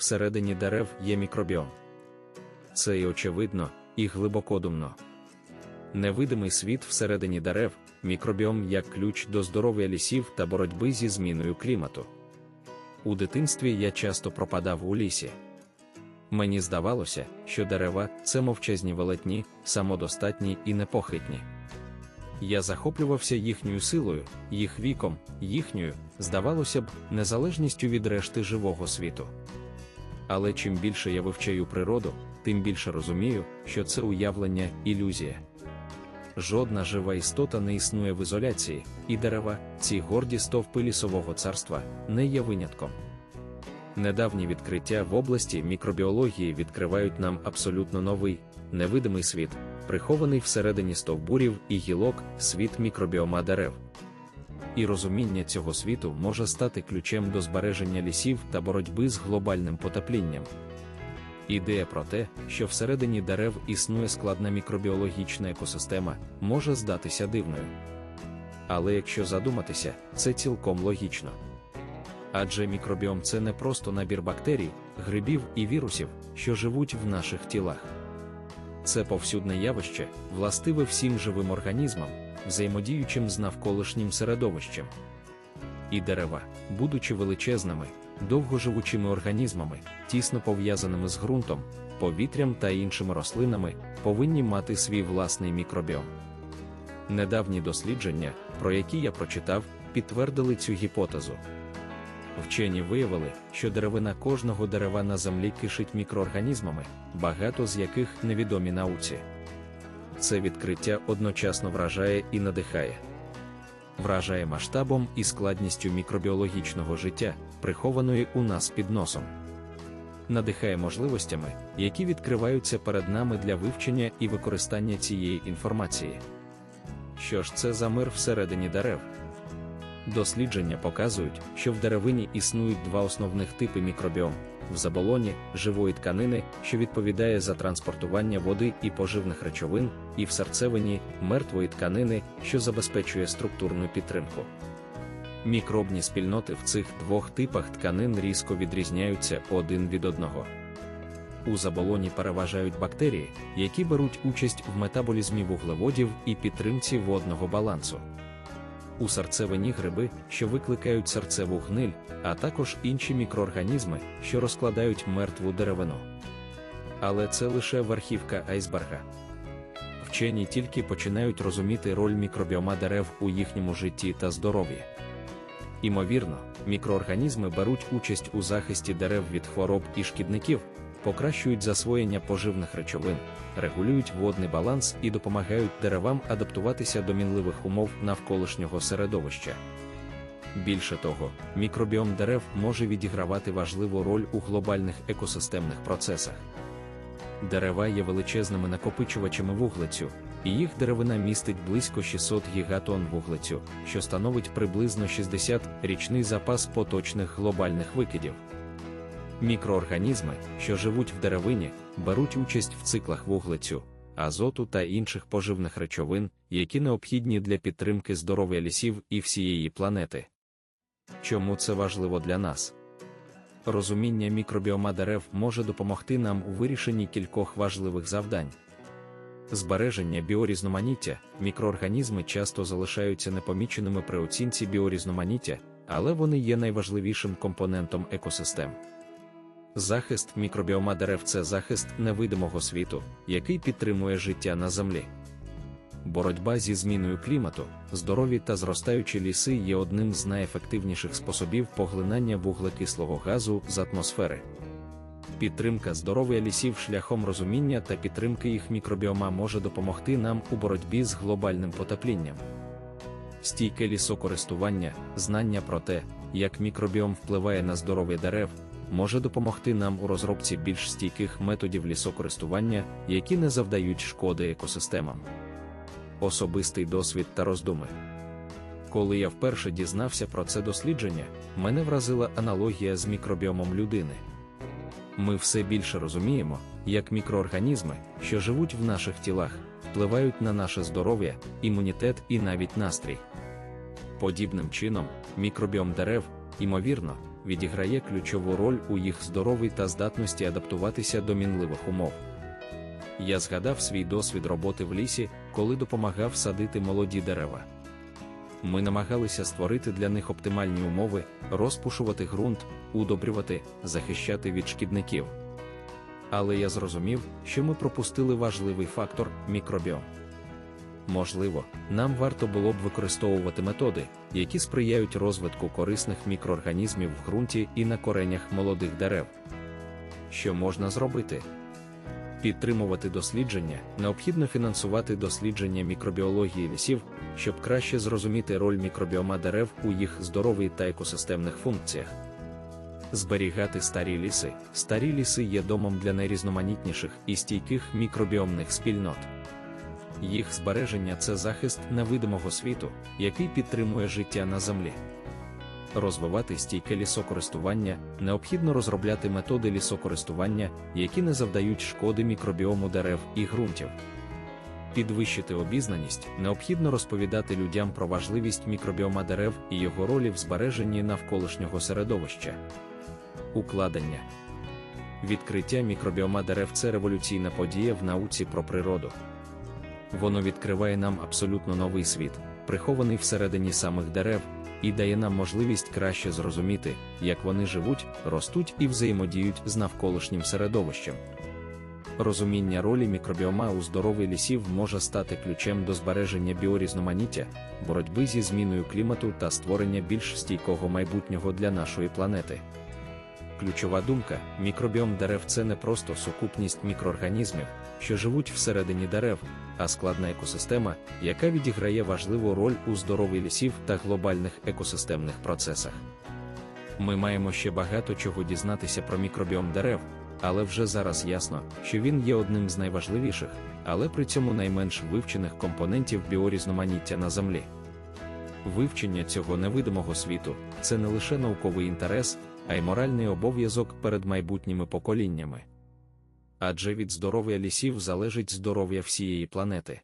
всередині дерев є мікробіом. Це і очевидно, і глибокодумно. Невидимий світ всередині дерев, мікробіом як ключ до здоров'я лісів та боротьби зі зміною клімату. У дитинстві я часто пропадав у лісі. Мені здавалося, що дерева це мовчазні велетні, самодостатні і непохитні. Я захоплювався їхньою силою, їх віком, їхньою, здавалося б, незалежністю від решти живого світу. Але чим більше я вивчаю природу, тим більше розумію, що це уявлення ілюзія. Жодна жива істота не існує в ізоляції, і дерева, ці горді стовпи лісового царства, не є винятком. Недавні відкриття в області мікробіології відкривають нам абсолютно новий, невидимий світ, прихований всередині стовбурів і гілок, світ мікробіома дерев. І розуміння цього світу може стати ключем до збереження лісів та боротьби з глобальним потеплінням. Ідея про те, що всередині дерев існує складна мікробіологічна екосистема, може здатися дивною. Але якщо задуматися, це цілком логічно. Адже мікробіом це не просто набір бактерій, грибів і вірусів, що живуть в наших тілах. Це повсюдне явище, властиве всім живим організмам, взаємодіючим з навколишнім середовищем. І дерева, будучи величезними, довгоживучими організмами, тісно пов'язаними з ґрунтом, повітрям та іншими рослинами, повинні мати свій власний мікробіом. Недавні дослідження, про які я прочитав, підтвердили цю гіпотезу. Вчені виявили, що деревина кожного дерева на землі кишить мікроорганізмами, багато з яких невідомі науці. Це відкриття одночасно вражає і надихає. Вражає масштабом і складністю мікробіологічного життя, прихованої у нас під носом. Надихає можливостями, які відкриваються перед нами для вивчення і використання цієї інформації. Що ж це за мир всередині дерев? Дослідження показують, що в деревині існують два основних типи мікробіом: в заболоні живої тканини, що відповідає за транспортування води і поживних речовин, і в серцевині мертвої тканини, що забезпечує структурну підтримку. Мікробні спільноти в цих двох типах тканин різко відрізняються один від одного. У заболоні переважають бактерії, які беруть участь в метаболізмі вуглеводів і підтримці водного балансу у серцевині гриби, що викликають серцеву гниль, а також інші мікроорганізми, що розкладають мертву деревину. Але це лише верхівка айсберга. Вчені тільки починають розуміти роль мікробіома дерев у їхньому житті та здоров'ї. Імовірно, мікроорганізми беруть участь у захисті дерев від хвороб і шкідників, покращують засвоєння поживних речовин, регулюють водний баланс і допомагають деревам адаптуватися до мінливих умов навколишнього середовища. Більше того, мікробіом дерев може відігравати важливу роль у глобальних екосистемних процесах. Дерева є величезними накопичувачами вуглецю, і їх деревина містить близько 600 гігатон вуглецю, що становить приблизно 60 річний запас поточних глобальних викидів. Мікроорганізми, що живуть в деревині, беруть участь в циклах вуглецю, азоту та інших поживних речовин, які необхідні для підтримки здоров'я лісів і всієї планети. Чому це важливо для нас? Розуміння мікробіома дерев може допомогти нам у вирішенні кількох важливих завдань. Збереження біорізноманіття, мікроорганізми часто залишаються непоміченими при оцінці біорізноманіття, але вони є найважливішим компонентом екосистем. Захист мікробіома дерев це захист невидимого світу, який підтримує життя на землі. Боротьба зі зміною клімату, здорові та зростаючі ліси є одним з найефективніших способів поглинання вуглекислого газу з атмосфери. Підтримка здоров'я лісів шляхом розуміння та підтримки їх мікробіома може допомогти нам у боротьбі з глобальним потеплінням. Стійке лісокористування, знання про те, як мікробіом впливає на здоров'я дерев може допомогти нам у розробці більш стійких методів лісокористування, які не завдають шкоди екосистемам. Особистий досвід та роздуми. Коли я вперше дізнався про це дослідження, мене вразила аналогія з мікробіомом людини. Ми все більше розуміємо, як мікроорганізми, що живуть в наших тілах, впливають на наше здоров'я, імунітет і навіть настрій. Подібним чином, мікробіом дерев, ймовірно, відіграє ключову роль у їх здоровій та здатності адаптуватися до мінливих умов. Я згадав свій досвід роботи в лісі, коли допомагав садити молоді дерева. Ми намагалися створити для них оптимальні умови, розпушувати ґрунт, удобрювати, захищати від шкідників. Але я зрозумів, що ми пропустили важливий фактор мікробіом. Можливо, нам варто було б використовувати методи, які сприяють розвитку корисних мікроорганізмів в ґрунті і на коренях молодих дерев. Що можна зробити? Підтримувати дослідження, необхідно фінансувати дослідження мікробіології лісів, щоб краще зрозуміти роль мікробіома дерев у їх здоровій та екосистемних функціях. Зберігати старі ліси. Старі ліси є домом для найрізноманітніших і стійких мікробіомних спільнот. Їх збереження це захист невидимого світу, який підтримує життя на землі. Розвивати стійке лісокористування необхідно розробляти методи лісокористування, які не завдають шкоди мікробіому дерев і ґрунтів. Підвищити обізнаність необхідно розповідати людям про важливість мікробіома дерев і його ролі в збереженні навколишнього середовища. Укладення відкриття мікробіома дерев це революційна подія в науці про природу. Воно відкриває нам абсолютно новий світ, прихований всередині самих дерев, і дає нам можливість краще зрозуміти, як вони живуть, ростуть і взаємодіють з навколишнім середовищем. Розуміння ролі мікробіома у здоровій лісів може стати ключем до збереження біорізноманіття, боротьби зі зміною клімату та створення більш стійкого майбутнього для нашої планети. Ключова думка: мікробіом дерев це не просто сукупність мікроорганізмів, що живуть всередині дерев, а складна екосистема, яка відіграє важливу роль у здоровій лісів та глобальних екосистемних процесах. Ми маємо ще багато чого дізнатися про мікробіом дерев, але вже зараз ясно, що він є одним з найважливіших, але при цьому найменш вивчених компонентів біорізноманіття на землі. Вивчення цього невидимого світу це не лише науковий інтерес, а й моральний обов'язок перед майбутніми поколіннями. Адже від здоров'я лісів залежить здоров'я всієї планети.